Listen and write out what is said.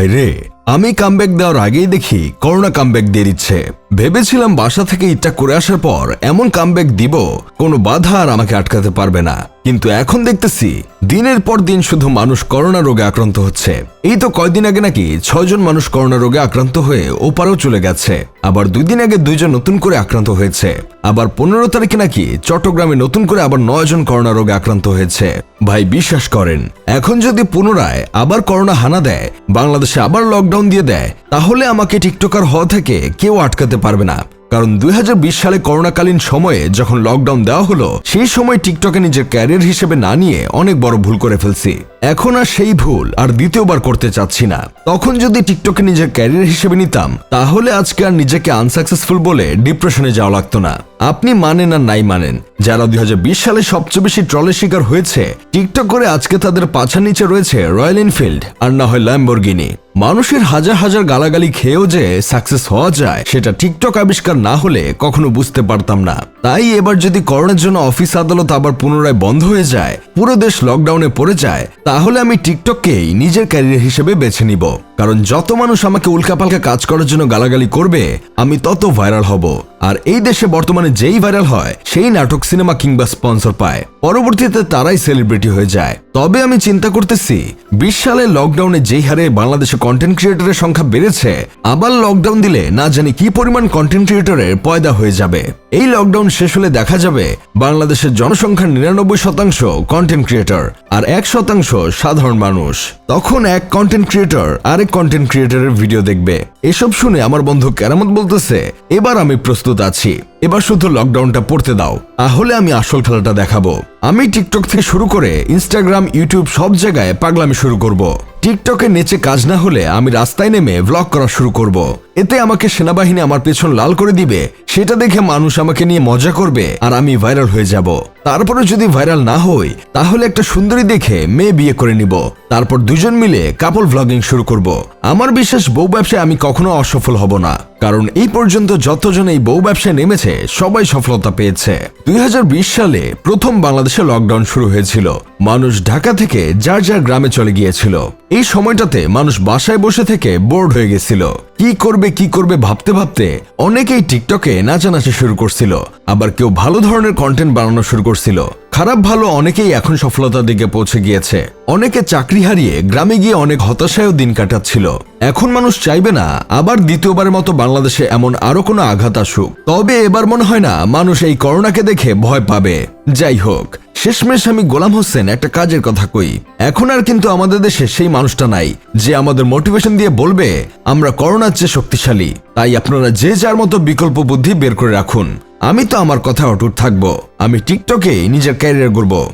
ভাইরে আমি কামব্যাক দেওয়ার আগেই দেখি করোনা কামব্যাক দিয়ে দিচ্ছে। ভেবেছিলাম বাসা থেকে ইটটা করে আসার পর এমন কামব্যাক দিব, কোনো বাধা আর আমাকে আটকাতে পারবে না। কিন্তু এখন দেখতেছি, দিনের পর দিন শুধু মানুষ করোনা রোগে আক্রান্ত হচ্ছে। এই তো কয়দিন আগে নাকি ছয়জন মানুষ করোনা রোগে আক্রান্ত হয়ে ওপারেও চলে গেছে। আবার দুই দিন আগে দুইজন নতুন করে আক্রান্ত হয়েছে। আবার পনেরো তারিখে নাকি চট্টগ্রামে নতুন করে আবার নয়জন করোনা রোগে আক্রান্ত হয়েছে। ভাই, বিশ্বাস করেন, এখন যদি পুনরায় আবার করোনা হানা দেয়, বাংলাদেশে আবার লকডাউন দিয়ে দেয়, তাহলে আমাকে টিকটকার হওয়া থেকে কেউ আটকাতে পারবে না। কারণ দুই হাজার বিশ সালে করোনাকালীন সময়ে যখন লকডাউন দেওয়া হলো, সেই সময় টিকটকে নিজের ক্যারিয়ার হিসেবে না নিয়ে অনেক বড় ভুল করে ফেলছি। এখন আর সেই ভুল আর দ্বিতীয়বার করতে চাচ্ছি না। তখন যদি টিকটকে নিজের ক্যারিয়ার হিসেবে নিতাম, তাহলে আজকে আর নিজেকে আনসাকসেসফুল বলে ডিপ্রেশনে যাওয়া লাগতো না। আপনি মানেন আর নাই মানেন। যারা দুই সালে সবচেয়ে বেশি ট্রলের শিকার হয়েছে, টিকটক করে আজকে তাদের পাছার নিচে রয়েছে রয়্যাল এনফিল্ড আর না হয় ল্যাম্বরগিনি মানুষের হাজার হাজার গালাগালি খেয়েও যে সাকসেস হওয়া যায়, সেটা টিকটক আবিষ্কার না হলে কখনো বুঝতে পারতাম না। তাই এবার যদি করোনার জন্য অফিস আদালত আবার পুনরায় বন্ধ হয়ে যায়, পুরো দেশ লকডাউনে পড়ে যায় তাহলে আমি টিকটককেই নিজের ক্যারিয়ার হিসেবে বেছে নিব। কারণ যত মানুষ আমাকে উল্কাপাল্কা কাজ করার জন্য গালাগালি করবে, আমি তত ভাইরাল হব। আর এই দেশে বর্তমানে যেই ভাইরাল হয়, সেই নাটক সিনেমা কিংবা স্পন্সর পায়। পরবর্তীতে তারাই সেলিব্রিটি হয়ে যায়। তবে আমি চিন্তা করতেছি, বিশ সালে লকডাউনে যেই হারে বাংলাদেশে কন্টেন্ট ক্রিয়েটরের সংখ্যা বেড়েছে, আবার লকডাউন দিলে না জানি কি পরিমাণ কন্টেন্ট ক্রিয়েটরের পয়দা হয়ে যাবে। এই লকডাউন শেষ হলে দেখা যাবে, বাংলাদেশের জনসংখ্যার নিরানব্বই শতাংশ কন্টেন্ট ক্রিয়েটর আর এক শতাংশ সাধারণ মানুষ। তখন এক কন্টেন্ট ক্রিয়েটর আরেক কন্টেন্ট ক্রিয়েটারের ভিডিও দেখবে। এসব শুনে আমার বন্ধু কেরামত বলতেছে, এবার আমি প্রস্তুত আছি। এবার শুধু লকডাউনটা পড়তে দাও। তাহলে আমি আসল খেলাটা দেখাবো। আমি টিকটক থেকে শুরু করে ইনস্টাগ্রাম ইউটিউব সব জায়গায় পাগলামি শুরু করব। টিকটকে নেচে কাজ না হলে আমি রাস্তায় নেমে ব্লগ করা শুরু করব। এতে আমাকে সেনাবাহিনী আমার পেছন লাল করে দিবে। সেটা দেখে মানুষ আমাকে নিয়ে মজা করবে আর আমি ভাইরাল হয়ে যাব। তারপরে যদি ভাইরাল না হই, তাহলে একটা সুন্দরী দেখে মেয়ে বিয়ে করে নিব। তারপর দুজন মিলে কাপল ভ্লগিং শুরু করব। আমার বিশ্বাস বউ ব্যবসায় আমি কখনো অসফল হব না। কারণ এই পর্যন্ত যতজন এই বউ ব্যবসায় নেমেছে, সবাই সফলতা পেয়েছে। দুই হাজার বিশ সালে প্রথম বাংলাদেশে লকডাউন শুরু হয়েছিল। মানুষ ঢাকা থেকে যার যার গ্রামে চলে গিয়েছিল। এই সময়টাতে মানুষ বাসায় বসে থেকে বোর্ড হয়ে গেছিল। কি করবে কি করবে ভাবতে ভাবতে অনেকেই টিকটকে নাচানাচি শুরু করছিল। আবার কেউ ভালো ধরনের কন্টেন্ট বানানো শুরু করছিল। খারাপ ভালো অনেকেই এখন সফলতার দিকে পৌঁছে গিয়েছে। অনেকে চাকরি হারিয়ে গ্রামে গিয়ে অনেক হতাশায়ও দিন কাটাচ্ছিল। এখন মানুষ চাইবে না, আবার দ্বিতীয়বারের মতো বাংলাদেশে এমন আরও কোনো আঘাত আসুক। তবে এবার মনে হয় না, মানুষ এই করোনাকে দেখে ভয় পাবে। যাই হোক, শেষমেশ আমি গোলাম হোসেন একটা কাজের কথা কই। এখন আর কিন্তু আমাদের দেশে সেই মানুষটা নাই, যে আমাদের মোটিভেশন দিয়ে বলবে, আমরা করোনার চেয়ে শক্তিশালী। তাই আপনারা যে যার মতো বিকল্প বুদ্ধি বের করে রাখুন। আমি তো আমার কথা অটুট থাকব। আমি টিকটকে নিজের ক্যারিয়ার গড়ব।